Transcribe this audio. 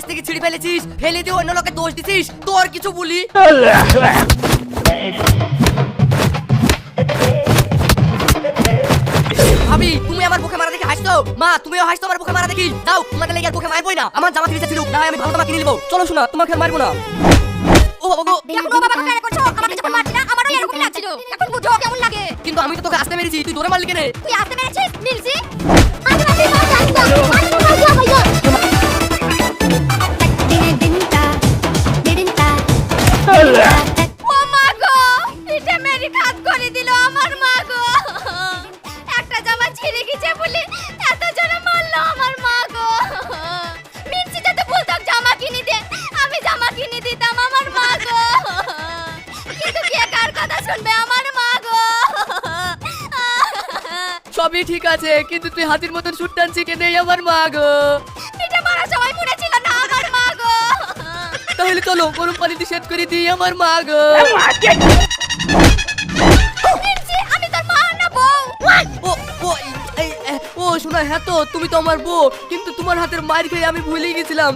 গাছ থেকে ছিঁড়ে ফেলেছিস? ফেলে দিয়ে অন্য লোকে দোষ দিছিস? তোর কিছু বলি? ভাবি তুমি আমার বুকে মারা দেখে হাসতো মা তুমিও হাসতো আমার বুকে মারা দেখি? যাও তোমাকে লেগে আর বুকে মারবই না। আমার জামা কিনেছে ছিল না আমি ভালো জামা কিনে নিবো। চলো শোনা তোমাকে মারবো না। ও বাবা গো এখন বাবা কেন করছ আমাকে যখন মারছি না আমারও এরকমই লাগছিল। এখন বুঝো কেমন লাগে। কিন্তু আমি তো তোকে আসতে মেরেছি তুই জোরে মারলি কেনে? তুই আসতে পেরেছিস মিলছি? শুনবে আমার মা গো? সবই ঠিক আছে কিন্তু তুই হাতির মতন সুট টানছি কেনে আমার মা গো। পিঠে মারা মনে ছিল না আমার মা গো? তাহলে চলো গরম পানিতে সেট করে দিই আমার মা গো। আমি তোর মা না বউ। ও ও এই, এই, ও শোনা হ্যাঁ তো তুমি তো আমার বউ কিন্তু তোমার হাতের মার খেয়ে আমি ভুলে গেছিলাম।